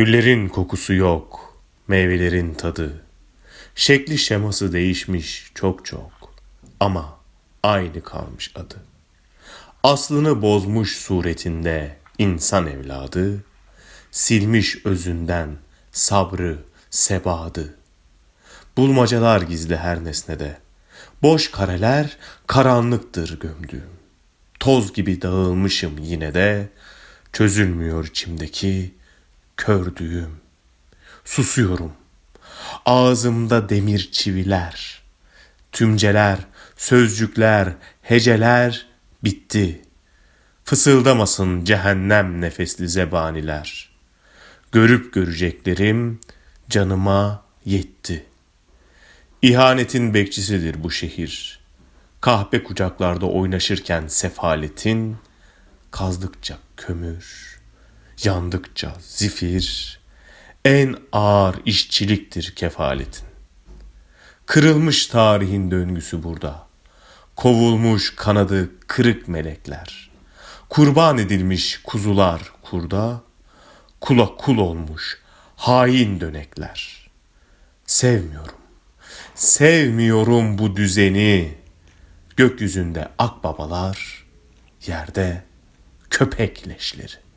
Güllerin kokusu yok, meyvelerin tadı. Şekli şeması değişmiş çok çok ama aynı kalmış adı. Aslını bozmuş suretinde insan evladı, silmiş özünden sabrı, sebadı. Bulmacalar gizli her nesnede. Boş kareler karanlıktır gömdüğüm. Toz gibi dağılmışım yine de çözülmüyor içimdeki kördüğüm. Susuyorum. Ağzımda demir çiviler. Tümceler, sözcükler, heceler bitti. Fısıldamasın cehennem nefesli zebaniler. Görüp göreceklerim canıma yetti. İhanetin bekçisidir bu şehir. Kahpe kucaklarda oynaşırken sefaletin, kazdıkça kömür, yandıkça zifir, en ağır işçiliktir kefaletin. Kırılmış tarihin döngüsü burada. Kovulmuş kanadı kırık melekler. Kurban edilmiş kuzular kurda, kula kul olmuş hain dönekler. Sevmiyorum. Sevmiyorum bu düzeni. Gökyüzünde akbabalar, yerde köpek leşleri.